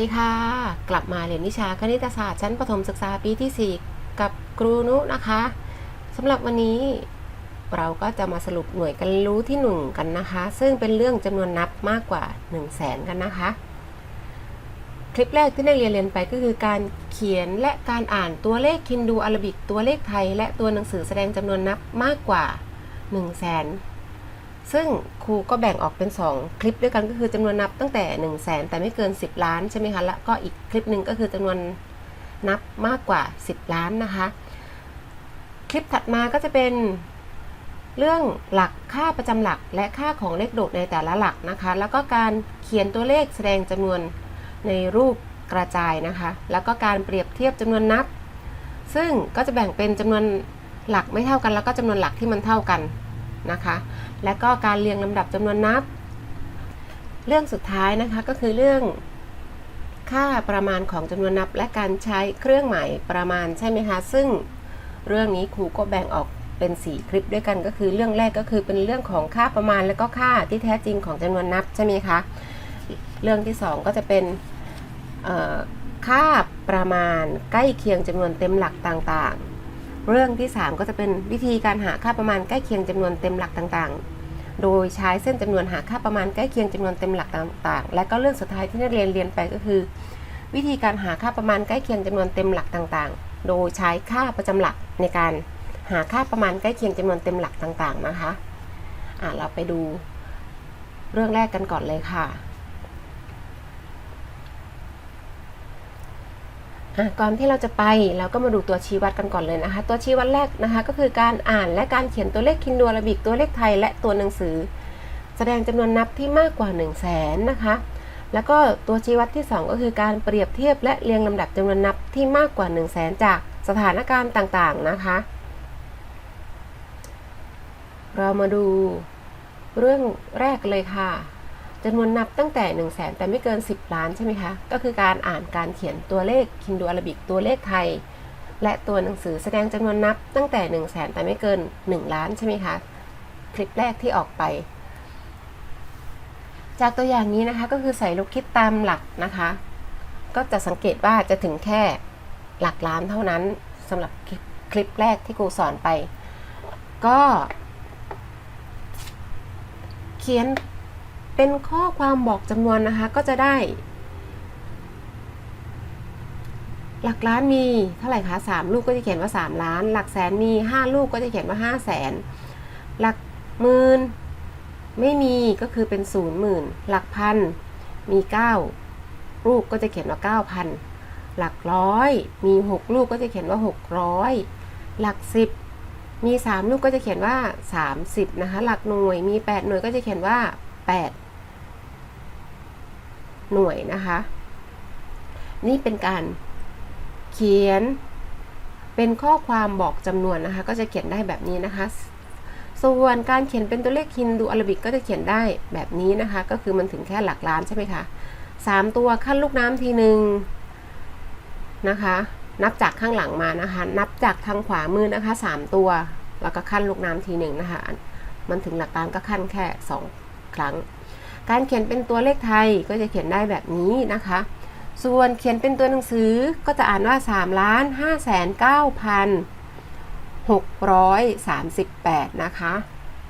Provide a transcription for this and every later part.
ดีค่ะ กลับมาเรียนวิชาคณิตศาสตร์ชั้นประถมศึกษาปีที่ 4 กับครูนุนะคะสำหรับวันนี้เราก็จะมาสรุปหน่วยการรู้ที่ 1 กันนะคะ ซึ่งเป็นเรื่องจำนวนนับมากกว่า 1 0 0 0 0แสนกันนะคะ คลิปแรกที่ได้เรียนเรียนไปก็คือการเขียนและการอ่านตัวเลขคินดูอาราบิกตัวเลขไทย และตัวหนังสือแสดงจำนวนนับมากกว่า 1 0 0 0 0แสน ซึ่งครูก็แบ่งออกเป็น 2 คลิปด้วยกันก็คือจำนวนนับตั้งแต่ 1 0 0 0 0แสนแต่ไม่เกิน 10 ล้านใช่ไหมคะแล้วก็อีกคลิปหนึ่งก็คือจำนวนนับมากกว่า 10 ล้านนะคะ คลิปถัดมาก็จะเป็นเรื่องหลักค่าประจำหลักและค่าของเลขโดดในแต่ละหลักนะคะ แล้วก็การเขียนตัวเลขแสดงจำนวนในรูปกระจายนะคะ แล้วก็การเปรียบเทียบจำนวนนับ ซึ่งก็จะแบ่งเป็นจำนวนหลักไม่เท่ากัน แล้วก็จำนวนหลักที่มันเท่ากัน นะคะ และก็การเรียงลำดับจำนวนนับ เรื่องสุดท้ายนะคะก็คือเรื่องค่าประมาณของจำนวนนับ และการใช้เครื่องหมายประมาณใช่ไหมคะ ซึ่งเรื่องนี้ครูก็แบ่งออกเป็น 4 คลิปด้วยกันก็คือเรื่องแรกก็คือเป็นเรื่องของค่าประมาณ และก็ค่าที่แท้จริงของจำนวนนับใช่ไหมคะเรื่องที่ 2 ก็จะเป็นค่าประมาณใกล้เคียงจำนวนเต็มหลักต่างๆ เรื่องที่ 3 ก็จะเป็นวิธีการหาค่าประมาณใกล้เคียงจำนวนเต็มหลักต่างๆ โดยใช้เส้นจำนวนหาค่าประมาณใกล้เคียงจำนวนเต็มหลักต่างๆ และก็เรื่องสุดท้ายที่นักเรียนเรียนไปก็คือ วิธีการหาค่าประมาณใกล้เคียงจำนวนเต็มหลักต่างๆ โดยใช้ค่าประจำหลักในการหาค่าประมาณใกล้เคียงจำนวนเต็มหลักต่างๆ นะคะ อะเราไปดูเรื่องแรกกันก่อนเลยค่ะ อะ ก่อนที่เราจะไปเราก็มาดูตัวชี้วัดกันก่อนเลยนะคะ ตัวชี้วัดแรกนะคะก็คือการอ่านและการเขียนตัวเลขคินดูอาราบิกตัวเลขไทย และตัวหนังสือ แสดงจำนวนนับที่มากกว่า 1 0 0 0 0แสนนะคะ แล้วก็ตัวชี้วัดที่ 2 ก็คือการเปรียบเทียบและเรียงลำดับจำนวนนับที่มากกว่า 1 0 0 0 0แสนจากสถานการณ์ต่างๆนะคะ เรามาดูเรื่องแรกเลยค่ะ จำนวนนับตั้งแต่ 1 0 0 0 0แสนแต่ไม่เกิน 10 ล้านใช่ไหมคะ ก็คือการอ่านการเขียนตัวเลขคินดูอาราบิกตัวเลขไทย และตัวหนังสือแสดงจำนวนนับตั้งแต่ 1 0 0 0 0แสนแต่ไม่เกิน 1 ล้านใช่ไหมคะ คลิปแรกที่ออกไป จากตัวอย่างนี้นะคะก็คือใส่ลูกคิดตามหลักนะคะ ก็จะสังเกตว่าจะถึงแค่หลักล้านเท่านั้นสำหรับคลิปแรกที่ครูสอนไป ก็ เขียน เป็นข้อความบอกจำนวนนะคะ ก็จะได้ หลักล้านมีเท่าไหร่คะ3ลูกก็จะเขียนว่า 3 ล้าน หลักแสนมี 5 ลูกก็จะเขียนว่า5 0 0แสน หลักหมื่นไม่มีก็คือเป็นศูนย์หมื่น หลักพันมี 9 ลูกก็จะเขียนว่า 9,000 หลักร้อยมี 6 ลูกก็จะเขียนว่า 600 หลัก 10 มี 3 ลูกก็จะเขียนว่า 30นะคะ หลักหน่วยมี 8 หน่วยก็จะเขียนว่า 8 หน่วยนะคะ นี่เป็นการเขียนเป็นข้อความบอกจำนวนนะคะ ก็จะเขียนได้แบบนี้นะคะ ส่วนการเขียนเป็นตัวเลขฮินดูอารบิกก็จะเขียนได้แบบนี้นะคะ ก็คือมันถึงแค่หลักล้านใช่ไหมคะสามตัวขั้นลูกน้ำทีหนึ่งนะคะ นับจากข้างหลังมานะคะ นับจากทางขวามือนะคะสามตัว แล้วก็ขั้นลูกน้ำทีหนึ่งนะคะ มันถึงหลักล้านก็ขั้นแค่สอง ครั้ง การเขียนเป็นตัวเลขไทยก็จะเขียนได้แบบนี้นะคะ ส่วนเขียนเป็นตัวหนังสือก็จะอ่านว่า3ล้าน5แสน9พัน638 นะคะ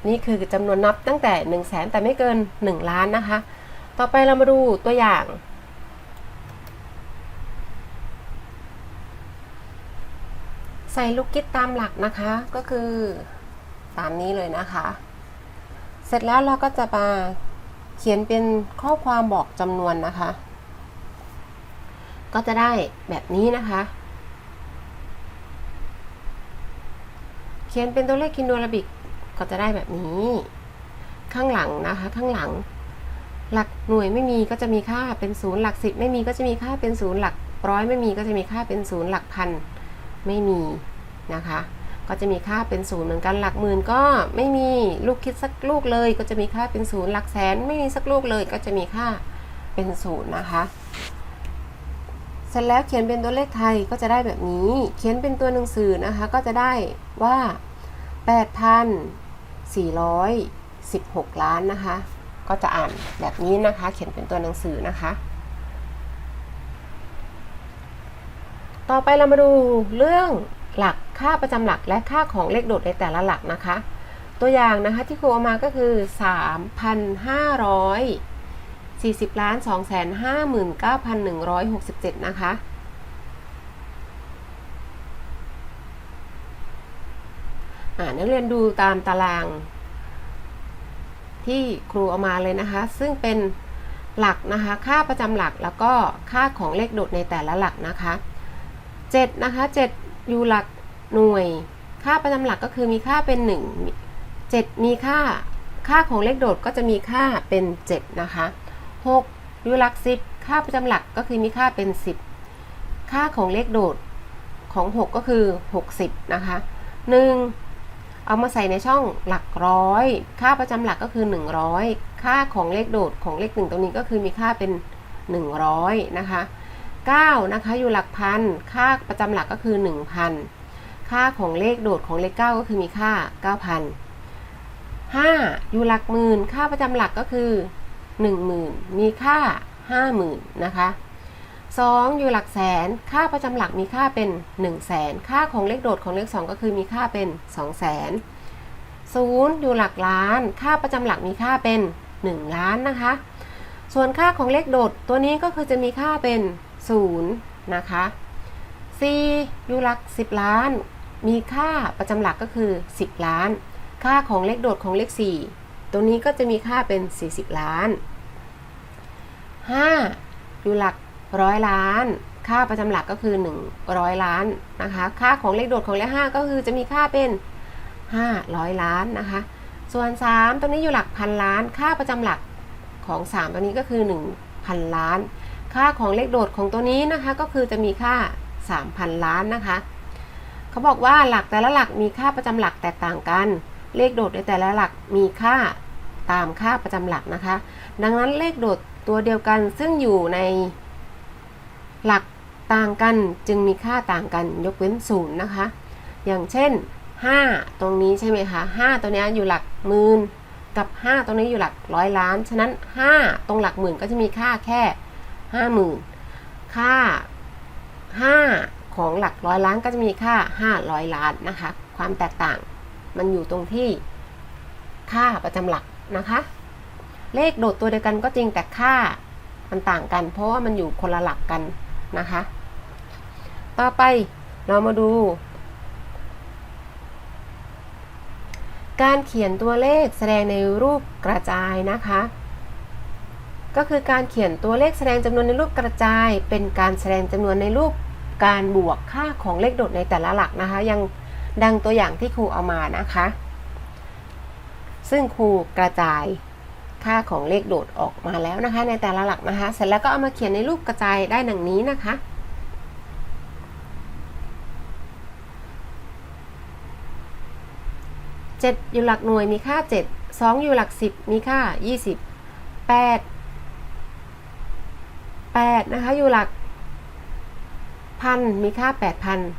นี่คือจำนวนนับตั้งแต่ 1 0 0 0 0แสนแต่ไม่เกิน 1 ล้านนะคะ ต่อไปเรามาดูตัวอย่างใส่ลูกกิดตามหลักนะคะก็คือตามนี้เลยนะคะ เสร็จแล้วเราก็จะมาเขียนเป็นข้อความบอกจำนวนนะคะ ก็จะได้แบบนี้นะคะ เขียนเป็นตัวเลขคินโดราบิกก็จะได้แบบนี้ ข้างหลังนะคะ ข้างหลัง หลักหน่วยไม่มีก็จะมีค่าเป็นศูนย์หลักสิบไม่มีก็จะมีค่าเป็นศูนย์หลักร้อยไม่มีก็จะมีค่าเป็นศูนย์หลักพันไม่มีนะคะ ก็จะมีค่าเป็นศูนย์เหมือนกันหลักหมื่นก็ไม่มีลูกคิดสักลูกเลย ก็จะมีค่าเป็นศูนย์หลักแสนไม่มีสักลูกเลย ก็จะมีค่าเป็นศูนย์นะคะเสร็จแล้วเขียนเป็นตัวเลขไทยก็จะได้แบบนี้ เขียนเป็นตัวหนังสือนะคะ ก็จะได้ว่า 8,416 ล้านนะคะ ก็จะอ่านแบบนี้นะคะ เขียนเป็นตัวหนังสือนะคะ ต่อไปเรามาดูเรื่องหลัก ค่าประจำหลักและค่าของเลขโดดในแต่ละหลักนะคะ ตัวอย่างนะคะที่ครูเอามาก็คือ 3,540ล้าน259,167 นะคะอ่านักเรียนดูตามตาราง ที่ครูเอามาเลยนะคะ ซึ่งเป็นหลักนะคะ ค่าประจำหลักแล้วก็ค่าของเลขโดดในแต่ละหลักนะคะ 7 นะคะ 7 อยู่หลัก หน่วย ค่าประจำหลักก็คือมีค่าเป็น 1 7 มีค่า ค่าของเลขโดดก็จะมีค่าเป็น 7 นะคะ6อยู่หลัก10ค่าประจำหลักก็คือมีค่าเป็น 10 ค่าของเลขโดดของ 6 ก็คือ 60 นะคะ 1 เอามาใส่ในช่องหลักร้อย ค่าประจำหลักก็คือ 100 ค่าของเลขโดดของเลขหนึ่งตรงนี้ก็คือมีค่าเป็น 100 นะคะ 9 นะคะอยู่หลักพัน ค่าประจำหลักก็คือ 1,000 ค่าของเลขโดดของเลข 9 ก็คือมีค่า 9,000 5 อยู่หลักหมื่น ค่าประจำหลักก็คือ 10,000 มีค่า 50,000 นะคะ 2 อยู่หลักแสน ค่าประจำหลักมีค่าเป็น 1 0 0 0 0แสนค่าของเลขโดดของเลข 2 ก็คือมีค่าเป็น 2 0 0 0 0 0 0อยู่หลักล้าน ค่าประจำหลักมีค่าเป็น 1 ล้านนะคะ ส่วนค่าของเลขโดดตัวนี้ก็คือจะมีค่าเป็น0นะคะ4อยู่หลัก 10 ล้าน มีค่าประจำหลักก็คือ 10 ล้าน ค่าของเลขโดดของเลข 4 ตัวนี้ก็จะมีค่าเป็น 40 ล้าน 5 อยู่หลักร้อยล้าน ค่าประจำหลักก็คือ 100 ล้านนะคะ ค่าของเลขโดดของเลข 5 ก็คือจะมีค่าเป็น 500 ล้านนะคะ ส่วน 3 ตัวนี้อยู่หลักพันล้าน ค่าประจำหลักของ 3 ตัวนี้ก็คือ 1,000 ล้าน ค่าของเลขโดดของตัวนี้นะคะก็คือจะมีค่า 3,000 ล้านนะคะ เขาบอกว่าหลักแต่ละหลักมีค่าประจำหลักแตกต่างกัน เลขโดดในแต่ละหลักมีค่าตามค่าประจำหลักนะคะ ดังนั้นเลขโดดตัวเดียวกันซึ่งอยู่ในหลักต่างกันจึงมีค่าต่างกันยกเว้นศูนย์นะคะ อย่างเช่น 5 ตรงนี้ใช่ไหมคะ5ตัวนี้อยู่หลักหมื่นกับ 5 ตรงนี้อยู่หลักร้อยล้าน ฉะนั้น 5 ตรงหลักหมื่นก็จะมีค่าแค่ 50,000 ค่า 5 ของหลักร้อยล้านก็จะมีค่า 500 ล้านนะคะ ความแตกต่างมันอยู่ตรงที่ค่าประจำหลักนะคะ เลขโดดตัวเดียวกันก็จริงแต่ค่ามันต่างกัน เพราะว่ามันอยู่คนละหลักกันนะคะ ต่อไปเรามาดู การเขียนตัวเลขแสดงในรูปกระจายนะคะก็คือการเขียนตัวเลขแสดงจำนวนในรูปกระจาย เป็นการแสดงจำนวนในรูป การบวกค่าของเลขโดดในแต่ละหลักนะคะ ยังดังตัวอย่างที่ครูเอามานะคะ ซึ่งครูกระจายค่าของเลขโดดออกมาแล้วนะคะ ในแต่ละหลักนะคะ เสร็จแล้วก็เอามาเขียนในรูปกระจายได้ดังนี้นะคะ7อยู่หลักหน่วยมีค่า7 2องอยู่หลัก10มีค่า20 8 8นะคะอยู่หลัก พันมีค่า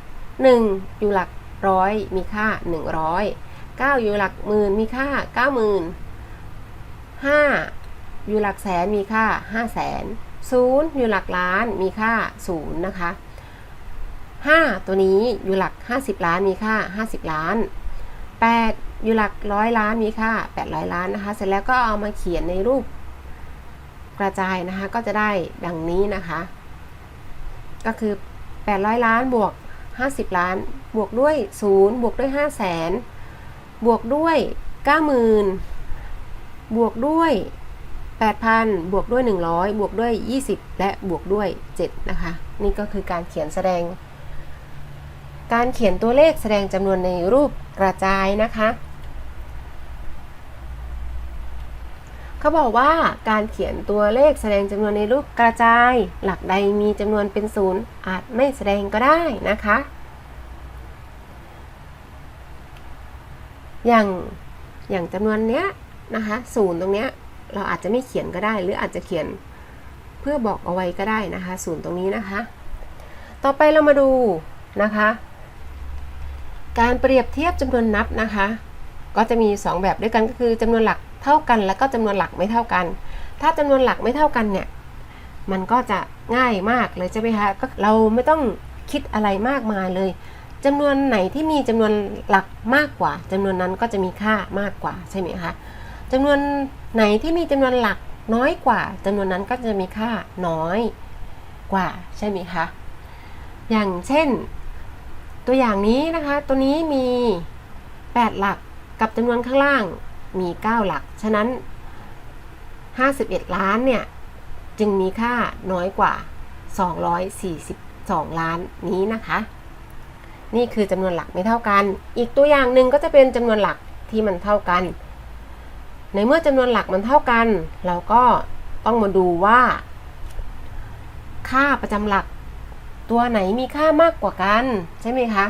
8,000 1 อยู่หลักร้อยมีค่า 100 9 อยู่หลักหมื่นมีค่า 90,000 5 อยู่หลักแสนมีค่า5 0 0 0 0 0 อยู่หลักล้านมีค่า 0 นะคะ 5 ตัวนี้อยู่หลัก 50 ล้านมีค่า 50 ล้าน 8 อยู่หลักร้อยล้านมีค่า 800 ล้านนะคะ เสร็จแล้วก็เอามาเขียนในรูปกระจายนะคะ ก็จะได้ดังนี้นะคะ ก็คือ 800 ล้านบวก 50 ล้าน บวกด้วย 0 บวกด้วย 5 0 0แสนบวกด้วย 90,000 บวกด้วย 8,000 บวกด้วย 100 บวกด้วย 20 และบวกด้วย 7 นะคะ นี่ก็คือการเขียนแสดง การเขียนตัวเลขแสดงจำนวนในรูปกระจายนะคะ เขาบอกว่าการเขียนตัวเลขแสดงจำนวนในรูปกระจาย หลักใดมีจำนวนเป็นศูนย์อาจไม่แสดงก็ได้นะคะ อย่างอย่างจำนวนเนี้ยนะคะศูนย์ตรงเนี้ยเราอาจจะไม่เขียนก็ได้ หรืออาจจะเขียนเพื่อบอกเอาไว้ก็ได้นะคะศูนย์ตรงนี้นะคะ ต่อไปเรามาดูนะคะ การเปรียบเทียบจำนวนนับนะคะ ก็จะมี 2 แบบด้วยกันก็คือจำนวนหลัก เท่ากันแล้วก็จำนวนหลักไม่เท่ากัน ถ้าจำนวนหลักไม่เท่ากันเนี่ยมันก็จะง่ายมากเลยใช่ไหมคะก็เราไม่ต้องคิดอะไรมากมายเลยจำนวนไหนที่มีจำนวนหลักมากกว่าจำนวนนั้นก็จะมีค่ามากกว่าใช่ไหมคะจำนวนไหนที่มีจำนวนหลักน้อยกว่าจำนวนนั้นก็จะมีค่าน้อยกว่าใช่ไหมคะอย่างเช่น ตัวอย่างนี้นะคะ ตัวนี้มี 8 หลักกับจำนวนข้างล่าง มี 9 หลัก ฉะนั้น 51 ล้านเนี่ย จึงมีค่าน้อยกว่า 242 ล้านนี้นะคะ นี่คือจำนวนหลักไม่เท่ากัน อีกตัวอย่างหนึ่งก็จะเป็นจำนวนหลักที่มันเท่ากัน ในเมื่อจำนวนหลักมันเท่ากัน เราก็ต้องมาดูว่า ค่าประจำหลักตัวไหนมีค่ามากกว่ากัน ใช่ไหมคะ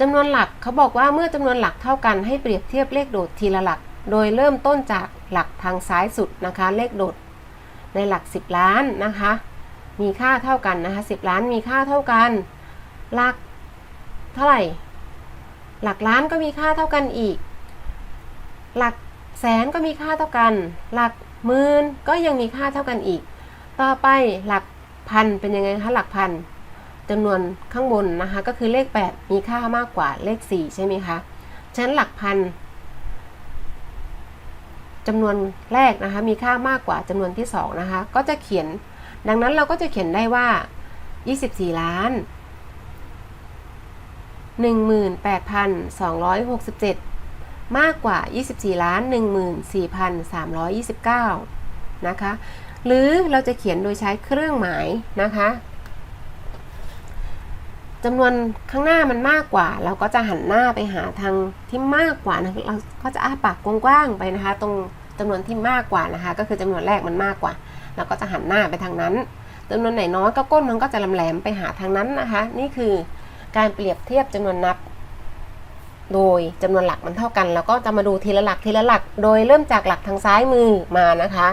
จำนวนหลักเขาบอกว่าเมื่อจำนวนหลักเท่ากันให้เปรียบเทียบเลขโดดทีละหลัก โดยเริ่มต้นจากหลักทางซ้ายสุดนะคะ เลขโดดในหลัก 10 ล้านนะคะ มีค่าเท่ากันนะคะ 10 ล้านมีค่าเท่ากัน หลักเท่าไหร่ หลักล้านก็มีค่าเท่ากันอีก หลักแสนก็มีค่าเท่ากัน หลักหมื่นก็ยังมีค่าเท่ากันอีก ต่อไปหลักพันเป็นยังไงคะหลักพัน จำนวนข้างบนนะคะ ก็คือเลข 8 มีค่ามากกว่าเลข 4 ใช่ไหมคะฉะนั้นหลักพันจำนวนแรกนะคะ มีค่ามากกว่าจำนวนที่2นะคะ ก็จะเขียน ดังนั้นเราก็จะเขียนได้ว่า 24 ล้าน 18,267 มากกว่า 24 ล้าน 14,329 นะคะ หรือเราจะเขียนโดยใช้เครื่องหมายนะคะ จำนวนข้างหน้ามันมากกว่า เราก็จะหันหน้าไปหาทางที่มากกว่านะเราก็จะอ้าปากกว้างๆไปนะคะ ตรงจำนวนที่มากกว่านะคะ ก็คือจำนวนแรกมันมากกว่าเราก็จะหันหน้าไปทางนั้นจำนวนไหนน้อยก็ก้นมันก็จะลำแหลมไปหาทางนั้นนะคะ นี่คือการเปรียบเทียบจำนวนนับ โดยจำนวนหลักมันเท่ากัน แล้วก็จะมาดูทีละหลักทีละหลัก โดยเริ่มจากหลักทางซ้ายมือมานะคะ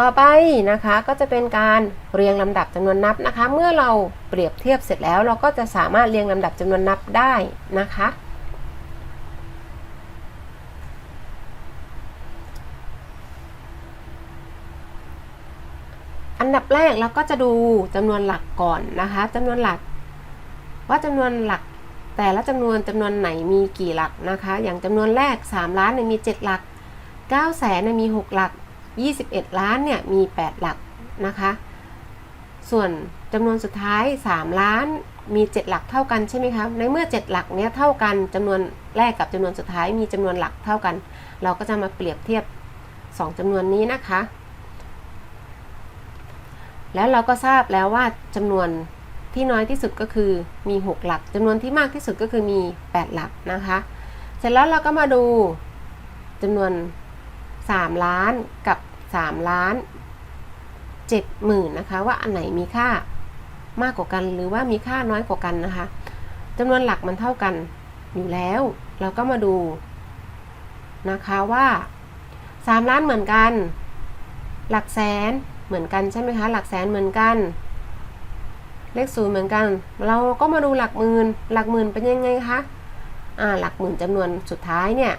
ต่อไปนะคะก็จะเป็นการเรียงลำดับจำนวนนับนะคะ เมื่อเราเปรียบเทียบเสร็จแล้ว เราก็จะสามารถเรียงลำดับจำนวนนับได้นะคะ อันดับแรกเราก็จะดูจำนวนหลักก่อนนะคะจำนวนหลัก ว่าจำนวนหลักแต่ละจำนวนจำนวนไหนมีกี่หลักนะคะ อย่างจำนวนแรก 3 ล้านมี 7 หลัก9แสนเนี่ยมี 6 หลัก 21 ล้านเนี่ยมี 8 หลักนะคะ ส่วนจำนวนสุดท้าย 3 ล้านมี 7 หลักเท่ากันใช่ไหมคะ ในเมื่อ 7 หลักเนี้ยเท่ากันจำนวนแรกกับจำนวนสุดท้ายมีจำนวนหลักเท่ากัน เราก็จะมาเปรียบเทียบ 2จำนวนนี้นะคะ แล้วเราก็ทราบแล้วว่าจำนวนที่น้อยที่สุดก็คือมี 6 หลักจำนวนที่มากที่สุดก็คือมี 8 หลักนะคะ เสร็จแล้วเราก็มาดูจำนวน 3 ล้านกับ 3 ล้าน7หมื่นนะคะว่าอันไหนมีค่ามากกว่ากันหรือว่ามีค่าน้อยกว่ากันนะคะจำนวนหลักมันเท่ากันอยู่แล้ว เราก็มาดูนะคะว่า3ล้านเหมือนกัน หลักแสนเหมือนกันใช่ไหมคะ หลักแสนเหมือนกัน เลขศูนย์เหมือนกัน เราก็มาดูหลักหมื่นหลักหมื่นเป็นยังไงคะอ่าหลักหมื่นจำนวนสุดท้ายเนี่ย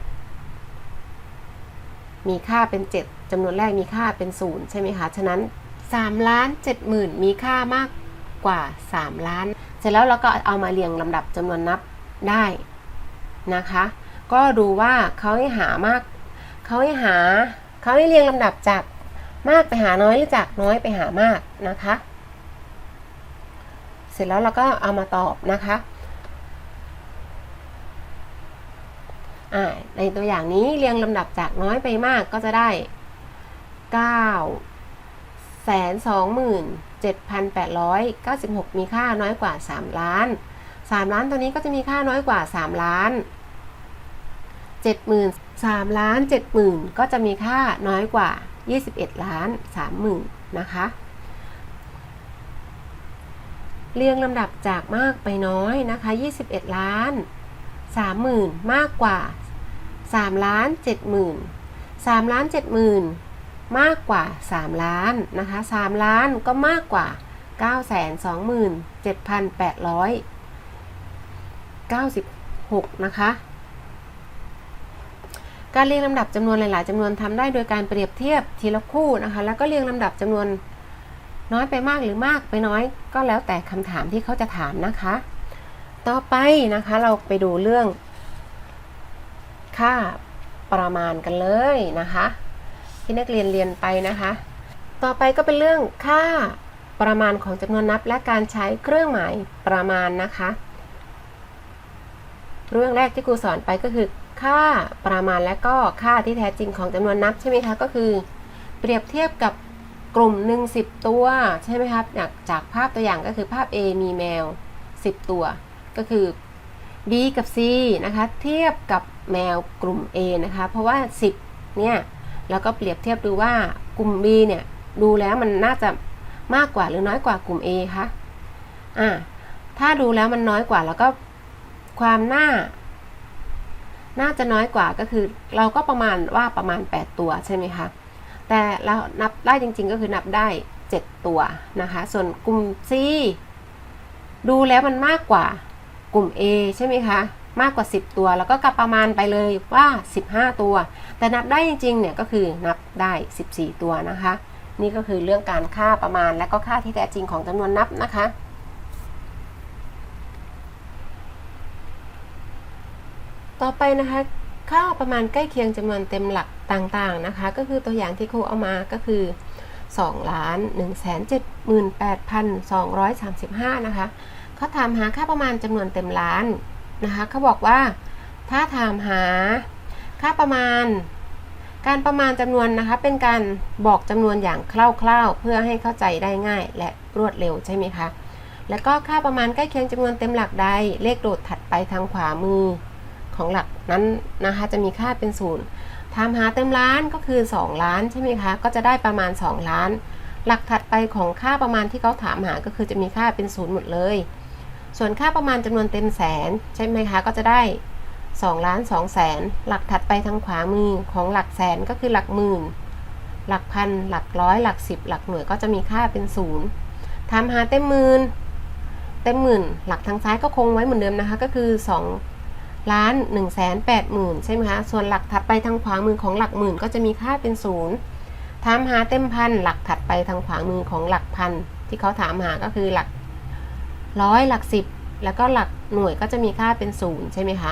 มีค่าเป็น 7จำนวนแรกมีค่าเป็น 0 ใช่ไหมคะ ฉะนั้น3ล้าน7หมื่นมีค่ามากกว่า 3 ล้าน เสร็จแล้วเราก็เอามาเรียงลำดับจำนวนนับได้นะคะ ก็ดูว่าเขาให้หามาก เขาให้หา เขาให้เรียงลำดับจากมากไปหาน้อยหรือจากน้อยไปหามากนะคะ เสร็จแล้วเราก็เอามาตอบนะคะ ในตัวอย่างนี้เรียงลำดับจากน้อยไปมากก็จะได้9แสน2 7 8 9 6 มีค่าน้อยกว่า 3 ล้าน 3 ล้านตัวนี้ก็จะมีค่าน้อยกว่า 3 ล้าน 70,000 3ล้าน70,000 ก็จะมีค่าน้อยกว่า 21 ล้าน 30,000 นะคะ เรียงลำดับจากมากไปน้อยนะคะ 21 ล้าน 30,000 มากกว่า 3 ล้าน 70,000 3 ล้าน 70,000 มากกว่า 3 ล้านนะคะ3ล้านก็มากกว่า 927,896 นะคะ การเรียงลำดับจำนวนหลาย ๆจำนวนทำได้โดยการเปรียบเทียบทีละคู่นะคะ แล้วก็เรียงลำดับจำนวนน้อยไปมากหรือมากไปน้อย ก็แล้วแต่คำถามที่เขาจะถามนะคะ ต่อไปนะคะเราไปดูเรื่อง ค่าประมาณกันเลยนะคะ ที่นักเรียนเรียนไปนะคะ ต่อไปก็เป็นเรื่องค่าประมาณของจำนวนนับและการใช้เครื่องหมายประมาณนะคะ เรื่องแรกที่ครูสอนไปก็คือค่าประมาณและก็ค่าที่แท้จริงของจำนวนนับใช่ไหมคะก็คือ เปรียบเทียบกับกลุ่มหนึ่ง10ตัวใช่ไหมครับจากจากภาพตัวอย่างก็คือภาพ A มีแมว 10 ตัว ก็คือ B กับ C นะคะ เทียบกับแมวกลุ่ม A นะคะ เพราะว่า 10 เนี่ยแล้วก็เปรียบเทียบดูว่ากลุ่ม B เนี่ยดูแล้วมันน่าจะมากกว่าหรือน้อยกว่ากลุ่ม A คะอ่าถ้าดูแล้วมันน้อยกว่าแล้วก็ความน่า น่าจะน้อยกว่าก็คือ เราก็ประมาณว่าประมาณ 8 ตัวใช่ไหมคะแต่เรานับได้จริง ๆ ก็คือนับได้ 7 ตัวนะคะ ส่วนกลุ่ม C ดูแล้วมันมากกว่า กลุ่ม A ใช่ไหมคะ มากกว่า 10 ตัว แล้วก็กลับประมาณไปเลยว่า 15 ตัว แต่นับได้จริงๆเนี่ยก็คือนับได้ 14 ตัวนะคะ นี่ก็คือเรื่องการค่าประมาณและก็ค่าที่แท้จริงของจำนวนนับนะคะต่อไปนะคะค่าประมาณใกล้เคียงจำนวนเต็มหลักต่างๆนะคะ ก็คือตัวอย่างที่ครูเอามาก็คือ2ล้าน1 7 8 2 3 5นะคะ เขาถามหาค่าประมาณจำนวนเต็มล้านนะคะเขาบอกว่า ถ้าถามหาค่าประมาณ การประมาณจำนวนนะคะ เป็นการบอกจำนวนอย่างคร่าวๆ เพื่อให้เข้าใจได้ง่ายและรวดเร็วใช่ไหมคะแล้วก็ค่าประมาณใกล้เคียงจำนวนเต็มหลักใดเลขโดดถัดไปทางขวามือของหลักนั้นนะคะจะมีค่าเป็นศูนย์ถามหาเต็มล้านก็คือ 2 ล้านใช่ไหมคะก็จะได้ประมาณ 2 ล้าน หลักถัดไปของค่าประมาณที่เขาถามหาก็คือจะมีค่าเป็นศูนย์หมดเลย ส่วนค่าประมาณจำนวนเต็มแสน ใช่ไหมคะ ก็จะได้2ล้าน2แสน หลักถัดไปทางขวามือของหลักแสนก็คือหลักหมื่น หลักพัน หลักร้อย หลักสิบ หลักหน่วยก็จะมีค่าเป็นศูนย์ถามหาเต็มหมื่น เต็มหมื่น หลักทางซ้ายก็คงไว้เหมือนเดิมนะคะ ก็คือ2ล้าน1แสน8หมื่นใช่ไหมคะ ส่วนหลักถัดไปทางขวามือของหลักหมื่นก็จะมีค่าเป็นศูนย์ถามหาเต็มพัน หลักถัดไปทางขวามือของหลักพัน ที่เขาถามหาก็คือหลัก ร้อยหลักสิบแล้วก็หลักหน่วยก็จะมีค่าเป็นศูนย์ใช่ไหมคะ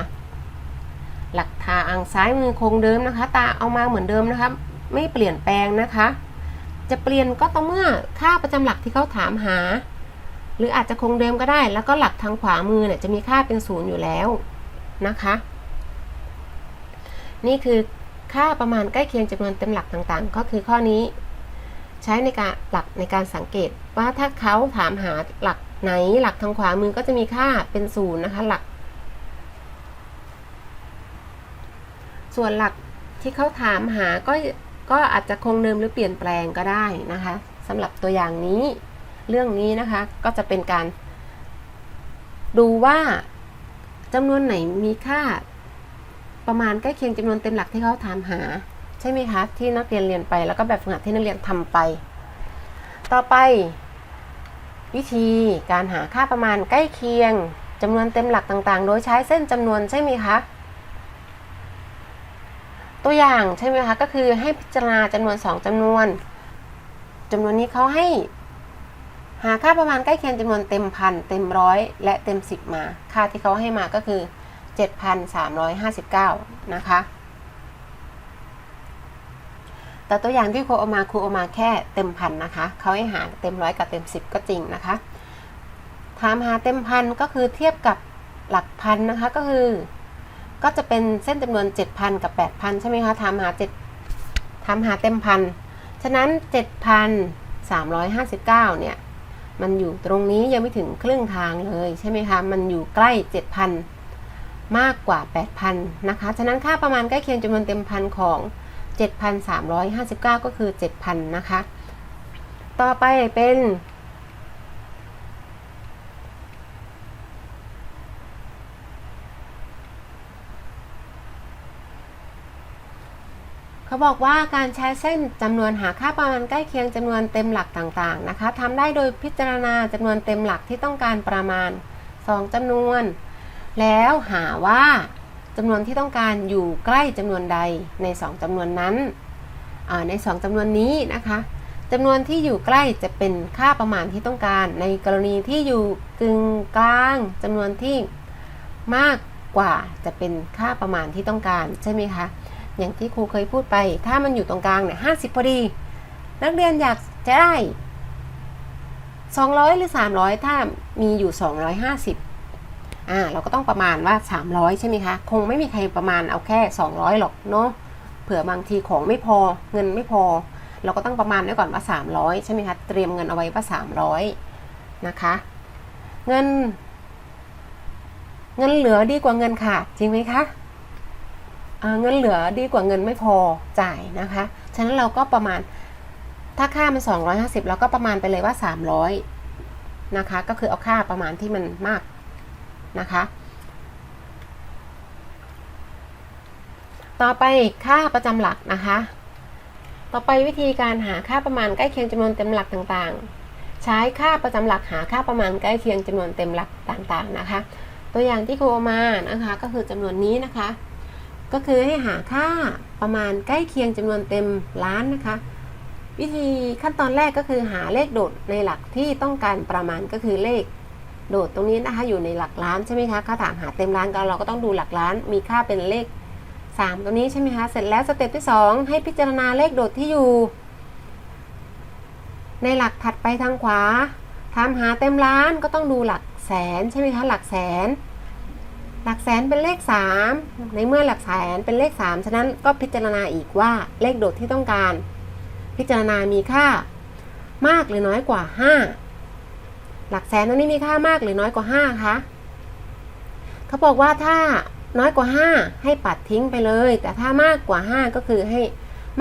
หลักทางซ้ายมือคงเดิมนะคะ ตาเอามาเหมือนเดิมนะคะไม่เปลี่ยนแปลงนะคะ จะเปลี่ยนก็ต่อเมื่อค่าประจำหลักที่เขาถามหา หรืออาจจะคงเดิมก็ได้ แล้วก็หลักทางขวามือเนี่ยจะมีค่าเป็นศูนย์อยู่แล้วนะคะ นี่คือค่าประมาณใกล้เคียงจำนวนเต็มหลักต่างๆ ก็คือข้อนี้ ใช้ในการหลักในการสังเกตว่าถ้าเขาถามหาหลัก ไหนหลักทางขวามือก็จะมีค่าเป็นศูนย์นะคะหลัก ส่วนหลักที่เขาถามหาก็ก็อาจจะคงเดิมหรือเปลี่ยนแปลงก็ได้นะคะสำหรับตัวอย่างนี้เรื่องนี้นะคะก็จะเป็นการ ดูว่าจำนวนไหนมีค่า ประมาณใกล้เคียงจำนวนเต็มหลักที่เขาถามหา ใช่ไหมคะ ที่นักเรียนเรียนไปแล้วก็แบบฝึกหัดที่นักเรียนทำไป ต่อไป วิธีการหาค่าประมาณใกล้เคียงจำนวนเต็มหลักต่างๆ โดยใช้เส้นจำนวนใช่ไหมคะ ตัวอย่างใช่ไหมคะ ก็คือให้พิจารณาจำนวน 2จำนวนจำนวนนี้เขาให้ หาค่าประมาณใกล้เคียงจำนวนเต็มพันเต็มร้อยและเต็มสิบมา ค่าที่เขาให้มาก็คือ 7,359 นะคะ แต่ตัวอย่างที่ครูเอามาครูเอามาแค่เต็มพันนะคะเขาให้หาเต็มร้อยกับเต็มสิบก็จริงนะคะถามหาเต็มพันก็คือเทียบกับหลักพันนะคะก็คือ ก็จะเป็นเส้นจำนวน 7,000 กับ 8,000 ใช่ไหมคะถามหา7ถามหาเต็มพันฉะนั้น 7,359 เนี่ยมันอยู่ตรงนี้ยังไม่ถึงครึ่งทางเลยใช่ไหมคะมันอยู่ใกล้ 7,000 มากกว่า 8,000 นะคะ ฉะนั้นค่าประมาณใกล้เคียงจำนวนเต็มพันของ 7,359 ก็คือ 7,000 นะคะ ต่อไปเป็น เขาบอกว่าการใช้เส้นจำนวนหาค่าประมาณใกล้เคียงจำนวนเต็มหลักต่างๆนะคะทำได้โดยพิจารณาจำนวนเต็มหลักที่ต้องการประมาณ 2จำนวน แล้วหาว่า จำนวนที่ต้องการอยู่ใกล้จำนวนใดใน 2จำนวนนั้น ใน 2จำนวนนี้นะคะจำนวนที่อยู่ใกล้จะเป็นค่าประมาณที่ต้องการ ในกรณีที่อยู่กึ่งกลางจำนวนที่มากกว่าจะเป็นค่าประมาณที่ต้องการใช่ไหมคะ อย่างที่ครูเคยพูดไป ถ้ามันอยู่ตรงกลางเนี่ยห้าสิบพอดี นักเรียนอยากจะได้ 200 หรือ 300 ถ้ามีอยู่ 250 อ่าเราก็ต้องประมาณว่า 300 ใช่ไหมคะ คงไม่มีใครประมาณเอาแค่ 200 หรอกเนาะเผื่อบางทีของไม่พอเงินไม่พอ เราก็ต้องประมาณไว้ก่อนว่า 300 ใช่ไหมคะเตรียมเงินเอาไว้ว่า 300 นะคะ เงิน เงินเหลือดีกว่าเงินขาดจริงไหมคะเงินเหลือดีกว่าเงินไม่พอจ่ายนะคะ ฉะนั้นเราก็ประมาณถ้าค่ามัน 250 เราก็ประมาณไปเลยว่า 300 นะคะ ก็คือเอาค่าประมาณที่มันมาก นะคะ ต่อไปค่าประจำหลักนะคะ ต่อไปวิธีการหาค่าประมาณใกล้เคียงจำนวนเต็มหลักต่างๆ ใช้ค่าประจำหลักหาค่าประมาณใกล้เคียงจำนวนเต็มหลักต่างๆนะคะ ตัวอย่างที่ครูเอามานะคะก็คือจำนวนนี้นะคะ ก็คือให้หาค่าประมาณใกล้เคียงจำนวนเต็มล้านนะคะวิธีขั้นตอนแรกก็คือหาเลขโดดในหลักที่ต้องการประมาณก็คือเลข โดดตรงนี้นะคะอยู่ในหลักล้านใช่ไหมคะเขาถามหาเต็มล้านก็เราก็ต้องดูหลักล้าน มีค่าเป็นเลข 3 ตัวนี้ใช่ไหมคะเสร็จแล้วสเต็ปที่ 2 ให้พิจารณาเลขโดดที่อยู่ ในหลักถัดไปทางขวาทำหาเต็มล้านก็ต้องดูหลักแสนใช่ไหมคะหลักแสน หลักแสนเป็นเลข 3 ในเมื่อหลักแสนเป็นเลข 3 ฉะนั้นก็พิจารณาอีกว่าเลขโดดที่ต้องการ พิจารณามีค่ามากหรือน้อยกว่า 5 หลักแสนตรงนี้มีค่ามากหรือน้อยกว่า 5 คะเขาบอกว่าถ้าน้อยกว่า 5 ให้ปัดทิ้งไปเลย แต่ถ้ามากกว่า 5 ก็คือให้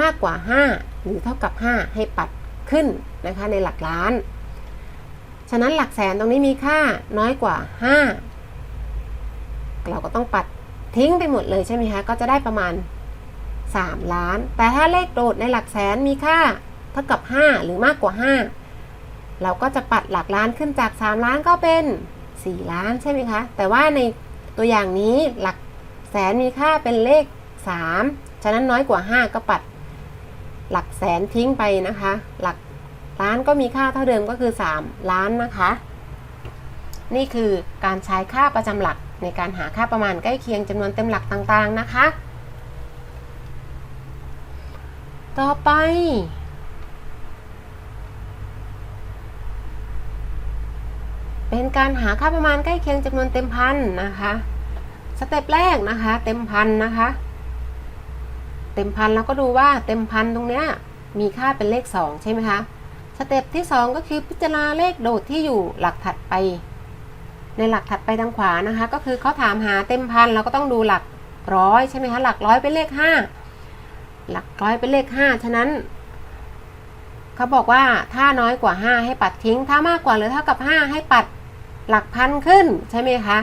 มากกว่า 5 หรือเท่ากับ 5 ให้ปัดขึ้นนะคะในหลักล้าน ฉะนั้นหลักแสนตรงนี้มีค่าน้อยกว่า 5 เราก็ต้องปัดทิ้งไปหมดเลยใช่ไหมคะ ก็จะได้ประมาณ 3 ล้าน แต่ถ้าเลขโดดในหลักแสนมีค่าเท่ากับ 5 หรือมากกว่า 5 เราก็จะปัดหลักล้านขึ้นจาก 3 ล้านก็เป็น 4 ล้านใช่ไหมคะ แต่ว่าในตัวอย่างนี้หลักแสนมีค่าเป็นเลข 3 ฉะนั้นน้อยกว่า 5 ก็ปัดหลักแสนทิ้งไปนะคะ หลักล้านก็มีค่าเท่าเดิมก็คือ 3 ล้านนะคะ นี่คือการใช้ค่าประจำหลักในการหาค่าประมาณใกล้เคียงจำนวนเต็มหลักต่างๆนะคะ ต่อไป เป็นการหาค่าประมาณใกล้เคียงจำนวนเต็มพันนะคะสเต็ปแรกนะคะ เต็มพันนะคะ เต็มพันแล้วก็ดูว่าเต็มพันตรงเนี้ยมีค่าเป็นเลข 2 ใช่ไหมคะสเต็ปที่ 2 ก็คือพิจารณาเลขโดดที่อยู่หลักถัดไป ในหลักถัดไปทางขวานะคะ ก็คือเขาถามหาเต็มพันเราก็ต้องดูหลักร้อยใช่ไหมคะหลักร้อยเป็นเลข 5 หลักร้อยเป็นเลข 5 ฉะนั้นเขาบอกว่าถ้าน้อยกว่า 5 ให้ปัดทิ้ง ถ้ามากกว่าหรือเท่ากับ 5 ให้ปัด หลักพันขึ้นใช่ไหมคะ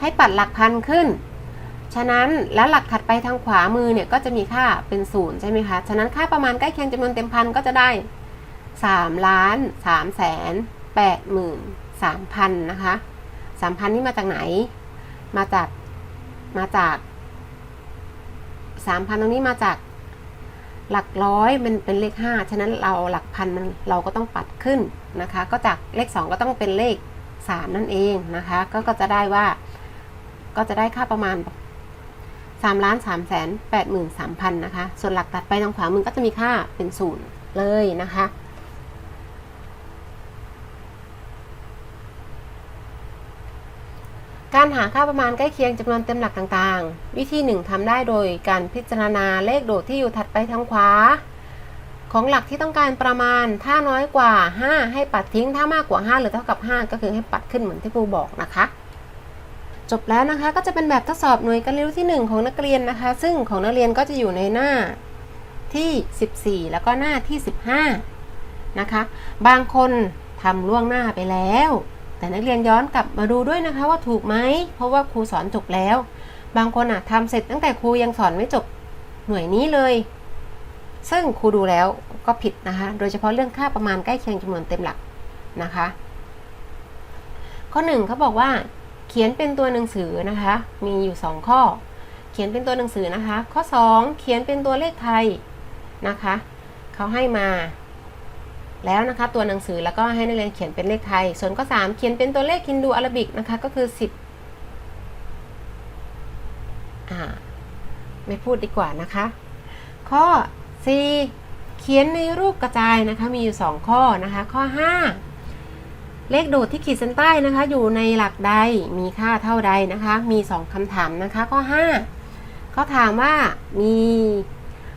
ให้ปัดหลักพันขึ้น ฉะนั้นแล้วหลักถัดไปทางขวามือเนี่ยก็จะมีค่าเป็นศูนย์ใช่ไหมคะ ฉะนั้นค่าประมาณใกล้เคียงจำนวนเต็มพันก็จะได้3ล้าน3แสน8หมื่น3พันนะคะ3พันนี่มาจากไหน มาจากมาจาก3พันตรงนี้มาจาก หลักร้อยมันเป็นเลข 5 ฉะนั้นเราหลักพันมันเราก็ต้องปัดขึ้นนะคะ ก็จากเลข 2 ก็ต้องเป็นเลข 3 นั่นเองนะคะ ก็ก็จะได้ว่าก็จะได้ค่าประมาณ3ล้าน3แสน8หมื่น3พันนะคะ ส่วนหลักตัดไปทางขวามือก็จะมีค่าเป็นศูนย์เลยนะคะ การหาค่าประมาณใกล้เคียงจำนวนเต็มหลักต่างๆ วิธีหนึ่งทำได้โดยการพิจารณาเลขโดดที่อยู่ถัดไปทางขวา ของหลักที่ต้องการประมาณ ถ้าน้อยกว่า 5 ให้ปัดทิ้ง ถ้ามากกว่า 5 หรือเท่ากับ 5 ก็คือให้ปัดขึ้นเหมือนที่ครูบอกนะคะ จบแล้วนะคะก็จะเป็นแบบทดสอบหน่วยการเรียนรู้ที่ 1 ของนักเรียนนะคะ ซึ่งของนักเรียนก็จะอยู่ในหน้าที่ 14 แล้วก็หน้าที่ 15 นะคะ บางคนทำล่วงหน้าไปแล้ว แต่นักเรียนย้อนกลับมาดูด้วยนะคะว่าถูกไหม เพราะว่าครูสอนจบแล้ว บางคนอะทำเสร็จตั้งแต่ครูยังสอนไม่จบหน่วยนี้เลย ซึ่งครูดูแล้วก็ผิดนะคะ โดยเฉพาะเรื่องค่าประมาณใกล้เคียงจำนวนเต็มหลักนะคะ ข้อหนึ่งเขาบอกว่า เขียนเป็นตัวหนังสือนะคะ มีอยู่ 2 ข้อ เขียนเป็นตัวหนังสือนะคะ ข้อ 2 เขียนเป็นตัวเลขไทยนะคะเขาให้มา แล้วนะคะตัวหนังสือแล้วก็ให้นักเรียนเขียนเป็นเลขไทย ส่วนข้อ3เขียนเป็นตัวเลขฮินดูอาราบิกนะคะก็คือ 10อ่าไม่พูดดีกว่านะคะ ข้อ 4 เขียนในรูปกระจายนะคะมีอยู่ 2 ข้อนะคะ ข้อ 5 เลขโดดที่ขีดเส้นใต้นะคะ อยู่ในหลักใดมีค่าเท่าใดนะคะ มี 2คำถามนะคะ ข้อ5เขาถามว่ามี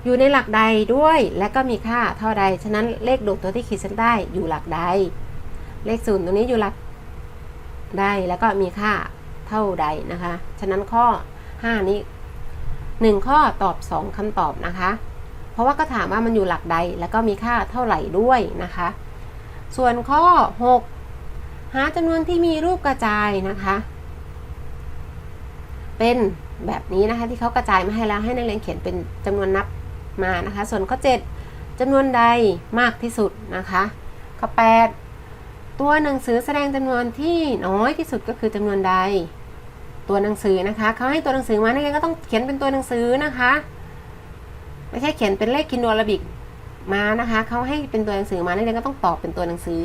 อยู่ในหลักใดด้วย และก็มีค่าเท่าใด ฉะนั้นเลขโดดตัวที่ขีดเส้นใต้อยู่หลักใด เลขศูนย์ตัวนี้อยู่หลักใดแล้วก็มีค่าเท่าใดนะคะ ฉะนั้นข้อ 5 นี้ 1 ข้อตอบ 2คำตอบนะคะ เพราะว่าก็ถามว่ามันอยู่หลักใดแล้วก็มีค่าเท่าไหร่ด้วยนะคะ ส่วนข้อ 6 หาจำนวนที่มีรูปกระจายนะคะ เป็นแบบนี้นะคะที่เขากระจายมาให้แล้วให้นักเรียนเขียนเป็นจำนวนนับ มานะคะ ส่วนข้อ 7จำนวนใดมากที่สุดนะคะข้อ 8 ตัวหนังสือแสดงจำนวนที่น้อยที่สุดก็คือจำนวนใด ตัวหนังสือนะคะเขาให้ตัวหนังสือมานักเรียนก็ต้องเขียนเป็นตัวหนังสือนะคะ ไม่ใช่เขียนเป็นเลขคินโดอาราบิกมานะคะเขาให้เป็นตัวหนังสือมานักเรียนก็ต้องตอบเป็นตัวหนังสือ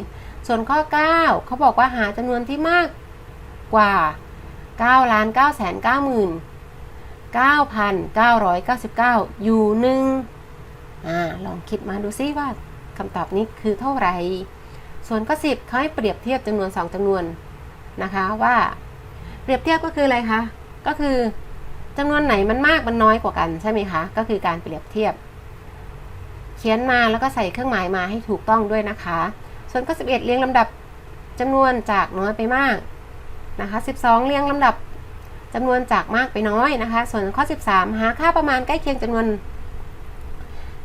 ส่วนข้อ 9เขาบอกว่าหาจำนวนที่มากกว่า9ล้าน9แสน9หมื่น 9,999 อยู่หนึ่งอ่าลองคิดมาดูซิว่าคำตอบนี้คือเท่าไหร่ ส่วนข้อ10เขาให้เปรียบเทียบจำนวน 2จำนวนนะคะว่าเปรียบเทียบก็คืออะไรคะ ก็คือจำนวนไหนมันมากมันน้อยกว่ากันใช่ไหมคะ ก็คือการเปรียบเทียบ เขียนมาแล้วก็ใส่เครื่องหมายมาให้ถูกต้องด้วยนะคะ ส่วนข้อ11 เรียงลำดับจำนวนจากน้อยไปมากนะคะ 12 เรียงลำดับ จำนวนจากมากไปน้อยนะคะ ส่วนข้อ 13 หาค่าประมาณใกล้เคียงจำนวน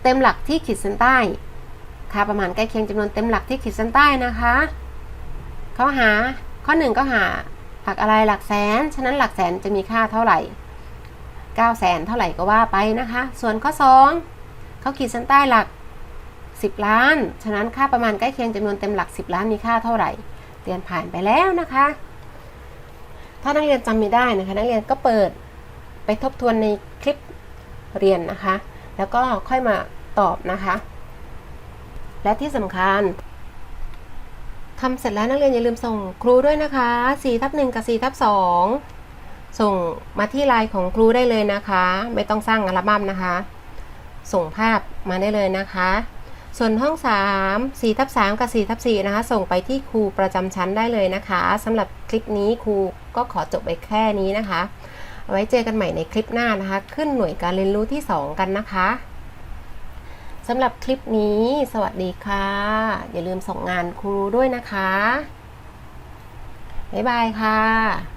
เต็มหลักที่ขีดเส้นใต้ ค่าประมาณใกล้เคียงจำนวนเต็มหลักที่ขีดเส้นใต้นะคะเขาหาข้อ 1 ก็หาหลักอะไรหลักแสน ฉะนั้นหลักแสนจะมีค่าเท่าไหร่9แสนเท่าไหร่ก็ว่าไปนะคะ ส่วนข้อ 2เขาขีดเส้นใต้หลัก 10 ล้าน ฉะนั้นค่าประมาณใกล้เคียงจำนวนเต็มหลัก 10 ล้านมีค่าเท่าไหร่เรียนผ่านไปแล้วนะคะ ถ้านักเรียนจำไม่ได้นะคะ นักเรียนก็เปิดไปทบทวนในคลิปเรียนนะคะ แล้วก็ค่อยมาตอบนะคะ และที่สำคัญทำเสร็จแล้วนักเรียนอย่าลืมส่งครูด้วยนะคะ4ทับ1กับ4ทับ2ส่งมาที่ไลน์ของครูได้เลยนะคะ ไม่ต้องสร้างอัลบั้มนะคะ ส่งภาพมาได้เลยนะคะ ส่วนห้อง3 4ทับ3กับ4ทับ4นะคะ ส่งไปที่ครูประจำชั้นได้เลยนะคะสำหรับคลิปนี้ครูก็ขอจบไปแค่นี้นะคะ ไว้เจอกันใหม่ในคลิปหน้านะคะ ขึ้นหน่วยการเรียนรู้ที่ 2 กันนะคะสำหรับคลิปนี้ สวัสดีค่ะ อย่าลืมส่งงานครูด้วยนะคะ บ๊ายบายค่ะ